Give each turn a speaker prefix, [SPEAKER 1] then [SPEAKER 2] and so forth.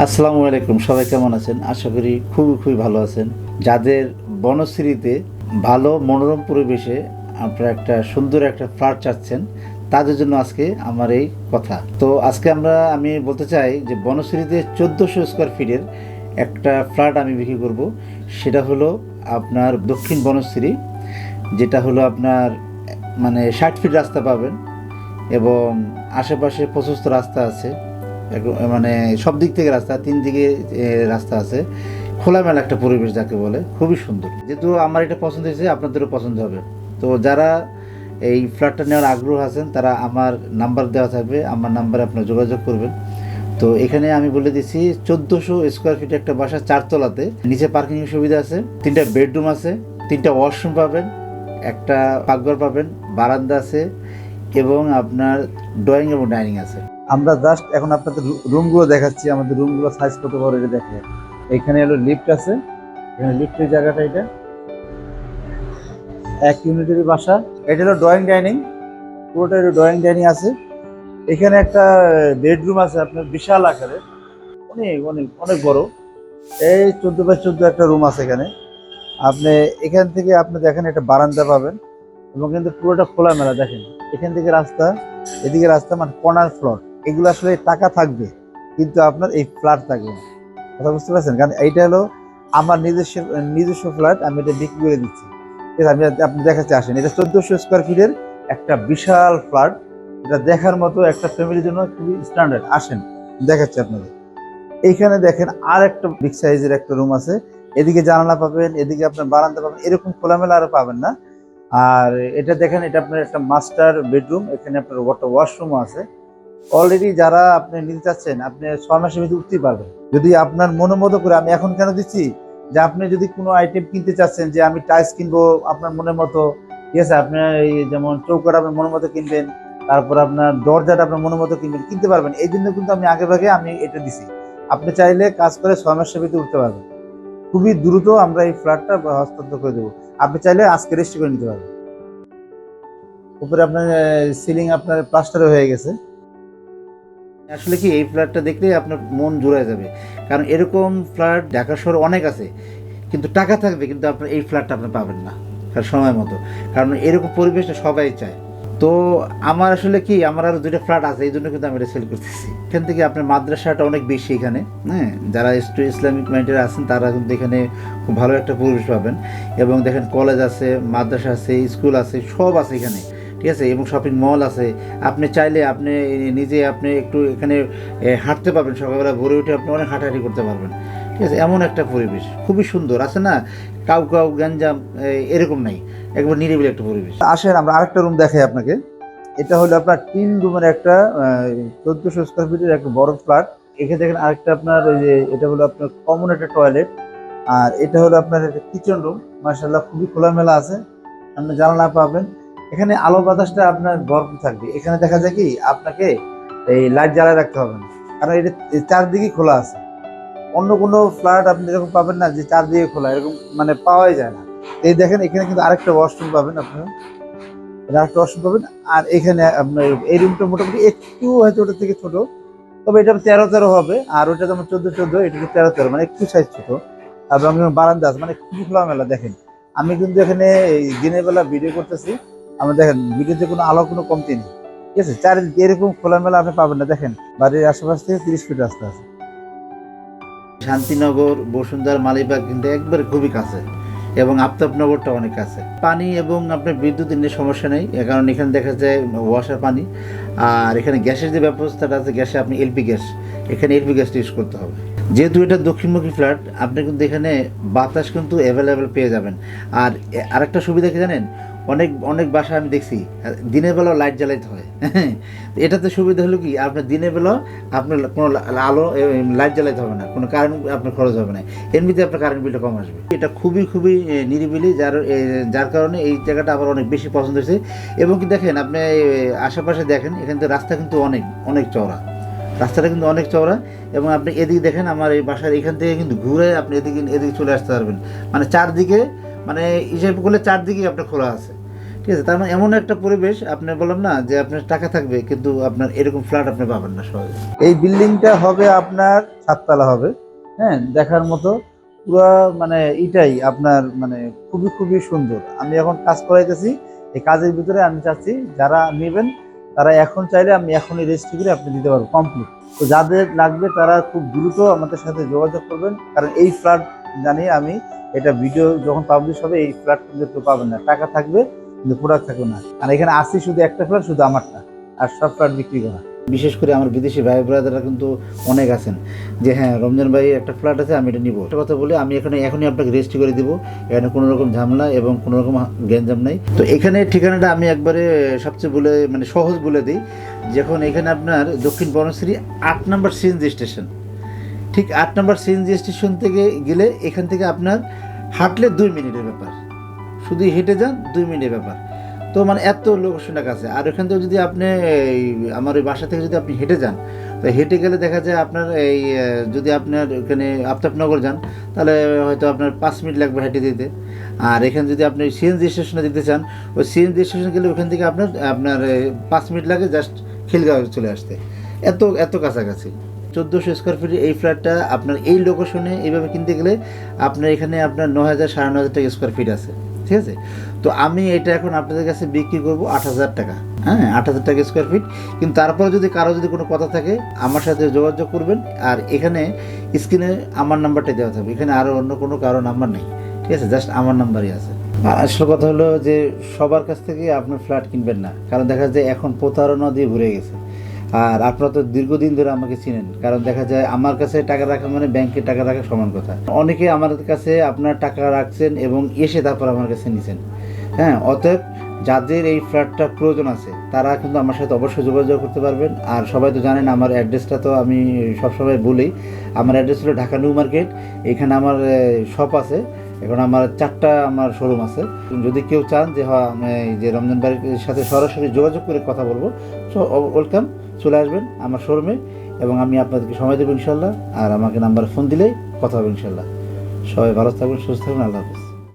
[SPEAKER 1] আসসালামু আলাইকুম, সবাই কেমন আছেন? আশা করি খুবই খুবই ভালো আছেন। যাদের বনশ্রীতে ভালো মনোরম পরিবেশে আপনারা একটা সুন্দর একটা ফ্ল্যাট চাচ্ছেন, তাদের জন্য আজকে আমার এই কথা। তো আজকে আমরা, আমি বলতে চাই যে বনশ্রীতে চোদ্দোশো স্কোয়ার ফিটের একটা ফ্ল্যাট আমি বিক্রি করব। সেটা হলো আপনার দক্ষিণ বনশ্রী, যেটা হলো আপনার মানে ষাট ফিট রাস্তা পাবেন এবং আশেপাশে প্রশস্ত রাস্তা আছে। মানে সব দিক থেকে রাস্তা, তিন দিকে রাস্তা আছে। খোলামেলা একটা পরিবেশ যাকে বলে, খুবই সুন্দর। যেহেতু আমার এটা পছন্দ হয়েছে, আপনাদেরও পছন্দ হবে। তো যারা এই ফ্ল্যাটটা নেওয়ার আগ্রহ আছেন, তারা আমার নাম্বার দেওয়া থাকবে, আমার নাম্বারে আপনারা যোগাযোগ করবেন। তো এখানে আমি বলে দিচ্ছি, চোদ্দোশো স্কোয়ার ফিট একটা বাসা চারতলাতে। নিচে পার্কিং সুবিধা আছে, তিনটা বেডরুম আছে, তিনটা ওয়াশরুম পাবেন, একটা পাকঘর পাবেন, বারান্দা আছে এবং আপনার ড্রয়িং এবং ডাইনিং আছে।
[SPEAKER 2] আমরা জাস্ট এখন আপনাদের রুমগুলো দেখাচ্ছি, আমাদের রুমগুলো সাইজ কত বড় এটা দেখে। এখানে হলো লিফট আছে, এখানে লিফটের জায়গাটা এটা। এক ইউনিটের বাসা, এটা হলো ড্রয়িং ডাইনিং পুরোটা ড্রয়িং ডাইনিং আছে। এখানে একটা বেডরুম আছে আপনার বিশাল আকারে, অনেক অনেক অনেক বড়। এই চোদ্দ বাই চোদ্দ একটা রুম আছে এখানে। আপনি এখান থেকে আপনি দেখেন একটা বারান্দা পাবেন। এবং কিন্তু পুরোটা খোলামেলা, দেখেন। এখান থেকে রাস্তা, এদিকে রাস্তা মানে কর্নার ফ্লোর এগুলো আসলে টাকা থাকবে, কিন্তু আপনার এই ফ্ল্যাট থাকবে না। কথা বুঝতে পারছেন? কারণ এইটা হলো আমার নিজস্ব নিজস্ব ফ্ল্যাট আমি এটা বিক্রি করে দিচ্ছি। আমি আপনি দেখাতে আসেন। এটা চোদ্দোশো স্কোয়ার ফিটের একটা বিশাল ফ্ল্যাট এটা দেখার মতো একটা ফ্যামিলির জন্য খুবই স্ট্যান্ডার্ড আসেন, দেখাচ্ছি আপনাদের। এইখানে দেখেন আর একটা বিগ সাইজের একটা রুম আছে। এদিকে জানালা পাবেন, এদিকে আপনার বারান্দা পাবেন, এরকম খোলামেলা আর পাবেন না। আর এটা দেখেন, এটা আপনার একটা মাস্টার বেডরুম এখানে আপনার ওয়াটার ওয়াশরুমও আছে। অলরেডি যারা আপনি নিতে চাচ্ছেন, আপনি ছয় মাসের ভিতরে উঠতেই পারবেন। যদি আপনার মনের মতো করে আমি এখন কেন দিচ্ছি? যে আপনি যদি কোনো আইটেম কিনতে চাচ্ছেন, যে আমি টাইলস কিনবো আপনার মনের মতো, ঠিক আছে? আপনি এই যেমন চৌকাটা আপনার মনের মতো কিনবেন, তারপর আপনার দরজাটা আপনার মনের মতো কিনবেন, কিনতে পারবেন। এই জন্য কিন্তু আমি আগে ভাগে আমি এটা দিছি। আপনি চাইলে কাজ করে ছয় মাসের ভিতরে উঠতে পারবেন। খুবই দ্রুত আমরা এই ফ্ল্যাটটা হস্তান্তর করে দেবো। আপনি চাইলে আজকে রেজিস্ট্রি করে নিতে পারবেন উপরে আপনার সিলিং আপনার প্লাস্টার হয়ে গেছে।
[SPEAKER 1] আসলে কি, এই ফ্ল্যাটটা দেখলে আপনার মন জুড়ে যাবে। কারণ এরকম ফ্ল্যাট ঢাকা শহর অনেক আছে, কিন্তু টাকা থাকবে, কিন্তু আপনার এই ফ্ল্যাটটা আপনি পাবেন না সময় মতো। কারণ এরকম পরিবেশটা সবাই চায়। তো আমার আসলে কি, আমার আরও দুইটা ফ্ল্যাট আছে, এই জন্য কিন্তু আমি এটা সেল করতেছি। এখান থেকে আপনার মাদ্রাসাটা অনেক বেশি এখানে হ্যাঁ? যারা ইসলামিক মাইন্ডের আছেন, তারা কিন্তু এখানে খুব ভালো একটা পরিবেশ পাবেন। এবং দেখেন কলেজ আছে, মাদ্রাসা আছে স্কুল আছে, সব আছে এখানে, ঠিক আছে? এবং শপিং মল আছে। আপনি চাইলে আপনি নিজে আপনি একটু এখানে হাঁটতে পারবেন। সকালবেলা ভোরে উঠে আপনি অনেক হাঁটাহাঁটি করতে পারবেন। ঠিক আছে, এমন একটা পরিবেশ। খুবই সুন্দর, আছে না? কাউ কাউ গ্যাঞ্জাম এরকম নাই, একবার নিরিবিলি একটা পরিবেশ।
[SPEAKER 2] আসেন, আমরা আরেকটা রুম দেখাই আপনাকে। এটা হলো আপনার তিন রুমের একটা চোদ্দশো স্কোয়ার ফিটের একটা বড় ফ্ল্যাট এখানে দেখেন আরেকটা আপনার, ওই যে, এটা হলো আপনার কমন একটা টয়লেট আর এটা হলো আপনার কিচেন রুম মার্শাল্লাহ খুবই খোলামেলা আছে। আপনি জানালা পাবেন। এখানে আলো বাতাসটা আপনার ভরপুর থাকবে। এখানে দেখা যায় কি, আপনাকে এই লাইট জ্বালায় রাখতে হবে না। কারণ এটা চারদিকেই খোলা আছে। অন্য কোনো ফ্ল্যাট আপনি এরকম পাবেন না, যে চারদিকে খোলা, এরকম মানে পাওয়াই যায় না। এই দেখেন, এখানে কিন্তু আরেকটা ওয়াশরুম পাবেন আপনারা আরেকটা ওয়াশরুম পাবেন, আর এখানে আপনার এই রুমটা মোটামুটি একটু হয়তো ওটা থেকে ছোট, তবে এটা তেরো তেরো হবে, আর ওটা যেমন চোদ্দ চোদ্দ, এটা তেরো তেরো মানে একটু সাইজ ছোট। আমি বারান্দা আছে মানে খুবই খোলামেলা, দেখেন। আমি কিন্তু এখানে এই দিনের বেলা ভিডিও করতেছি, আমরা দেখেন, ভিডিওতে কোনো আলো, কোনো কমতি নেই। ঠিক আছে? চারিদিকে এরকম খোলামেলা আপনি পাবেন না, দেখেন। বাড়ির আশেপাশ থেকে তিরিশ ফিট রাস্তা আছে।
[SPEAKER 1] শান্তিনগর, বসুন্ধরা, মালিবাগ কিন্তু একবারে খুবই কাছে এবং আফতাবনগরটা অনেক কাছে। পানি এবং আপনার বিদ্যুৎ নিয়ে সমস্যা নেই কারণ এখানে দেখা যায় ওয়াশার পানি। আর এখানে গ্যাসের যে ব্যবস্থাটা আছে, গ্যাসে আপনি এলপি গ্যাস, এখানে এলপি গ্যাসটা ইউজ করতে হবে। যেহেতু এটা দক্ষিণমুখী ফ্ল্যাট, আপনি কিন্তু এখানে বাতাস কিন্তু অ্যাভেলেবেল পেয়ে যাবেন। আর আরেকটা সুবিধা কি জানেন? অনেক অনেক বাসা আমি দেখছি, দিনের বেলাও লাইট জ্বালাইতে হয়। এটাতে সুবিধা হলো কি, আপনার দিনের বেলা আপনার কোনো আলো লাইট জ্বালাইতে হবে না, কোনো কারেন্ট আপনার খরচ হবে না। এমনিতে আপনার কারেন্ট বিলটা কম আসবে। এটা খুবই খুবই নিরিবিলি, যার যার কারণে এই জায়গাটা আমার অনেক বেশি পছন্দ হয়েছে। এবং কি দেখেন, আপনি আশেপাশে দেখেন, এখান থেকে রাস্তা কিন্তু অনেক অনেক চওড়া। রাস্তাটা কিন্তু অনেক চওড়া। এবং আপনি এদিকে দেখেন, আমার এই বাসার এখান থেকে কিন্তু ঘুরে আপনি এদিকে এদিকে চলে আসতে পারবেন। মানে চারদিকে মানে হিসেব করলে চারদিকেই আপনার খোলা আছে। ঠিক আছে? তার মানে এমন একটা পরিবেশ, আপনি বললাম না যে আপনার টাকা থাকবে, কিন্তু আপনার এরকম ফ্ল্যাট আপনি পাবেন না সহজে।
[SPEAKER 2] এই বিল্ডিংটা হবে আপনার সাততলা হবে হ্যাঁ? দেখার মতো পুরো মানে এটাই আপনার মানে খুবই খুবই সুন্দর। আমি এখন কাজ করাইতেছি, এই কাজের ভিতরে আমি চাচ্ছি যারা নেবেন, তারা এখন চাইলে আমি এখনই রেজিস্ট্রি করে আপনি দিতে পারব কমপ্লিট তো যাদের লাগবে তারা খুব দ্রুত আমাদের সাথে যোগাযোগ করবেন, কারণ এই ফ্ল্যাট জানি আমি, এটা ভিডিও যখন পাবলিশ হবে, এই কিন্তু কেউ পাবেন না। টাকা থাকবে, কিন্তু প্রোডাক্ট থাকবে না। আর এখানে আসি শুধু একটা ফ্ল্যাট শুধু আমারটা। আর সব ফ্ল্যাট বিক্রি করা
[SPEAKER 1] বিশেষ করে আমার বিদেশি ভাই ব্রাদাররা কিন্তু অনেক আছেন। যে হ্যাঁ রমজান ভাই একটা ফ্ল্যাট আছে, আমি এটা নিব। একটা কথা বলে, আমি এখানে এখনই আপনাকে রেজিস্ট্রি করে দিব। এখানে কোনো রকম ঝামেলা এবং কোনো রকম গ্যাঞ্জাম নাই। তো এখানে ঠিকানাটা আমি একবারে সবচেয়ে বলে মানে সহজ বলে দিই। যখন এখানে আপনার দক্ষিণ বনশ্রী আট নম্বর সিএনজি স্টেশন ঠিক আট নম্বর সিএনজি স্টেশন থেকে গেলে এখান থেকে আপনার হাঁটলে দুই মিনিটের ব্যাপার। শুধু হেঁটে যান, দুই মিনিটের ব্যাপার। তো মানে এত লোকেশনের কাছে আর এখান থেকে যদি আপনি এই আমার ওই বাসা থেকে যদি আপনি হেঁটে যান, তো হেঁটে গেলে দেখা যায় আপনার এই যদি আপনার এখানে আফতাবনগর যান, তাহলে হয়তো আপনার পাঁচ মিনিট লাগবে হেঁটে দিতে আর এখানে যদি আপনি সিএনজি স্টেশনে যেতে চান, ওই সিএনজি স্টেশনে গেলে ওখান থেকে আপনার আপনার পাঁচ মিনিট লাগে জাস্ট খিলগাঁও চলে আসতে। এত এত কাছাকাছি। চোদ্দোশো স্কোয়ার ফিটের এই ফ্ল্যাটটা আপনার এই লোকেশনে এইভাবে কিনতে গেলে আপনার এখানে আপনার ন হাজার সাড়ে ন হাজার টাকা স্কোয়ার ফিট আছে, ঠিক আছে? তো আমি এটা এখন আপনাদের কাছে বিক্রি করব আট হাজার টাকা হ্যাঁ? আট হাজার টাকা স্কোয়ার ফিট কিন্তু তারপরে যদি কারও যদি কোনো কথা থাকে, আমার সাথে যোগাযোগ করবেন। আর এখানে স্ক্রিনে আমার নাম্বারটা দেওয়া থাকবে। এখানে আরও অন্য কোনো কারও নাম্বার নেই, ঠিক আছে? জাস্ট আমার নাম্বারই আছে। আসল কথা হলো যে সবার কাছ থেকে আপনার ফ্ল্যাট কিনবেন না। কারণ দেখা যায় এখন প্রতারণা দিয়ে ভরে গেছে। আর আপনারা তো দীর্ঘদিন ধরে আমাকে চিনেন, কারণ দেখা যায় আমার কাছে টাকা রাখা মানে ব্যাংকে টাকা রাখা সমান কথা। অনেকে আমার কাছে আপনার টাকা রাখছেন এবং এসে তারপর আমার কাছে নিছেন। হ্যাঁ অতএব যাদের এই ফ্ল্যাটটা প্রয়োজন আছে, তারা কিন্তু আমার সাথে অবশ্যই যোগাযোগ করতে পারবেন। আর সবাই তো জানেন আমার অ্যাড্রেসটা তো আমি সবসময় বলি, আমার অ্যাড্রেস হলো ঢাকা নিউ মার্কেট, এখানে আমার শপ আছে। এখন আমার চারটা আমার শোরুম আছে। যদি কেউ চান যে হ্যাঁ যে রমজান বাড়ির সাথে সরাসরি যোগাযোগ করে কথা বলব সো ওয়েলকাম চলে আসবেন আমার শোরুমে এবং আমি আপনাদেরকে সময় দেবো ইনশাল্লাহ। আর আমাকে নাম্বার ফোন দিলেই কথা হবে ইনশাল্লাহ। সবাই ভালো থাকবেন, সুস্থ থাকবেন, আল্লাহ হাফিজ।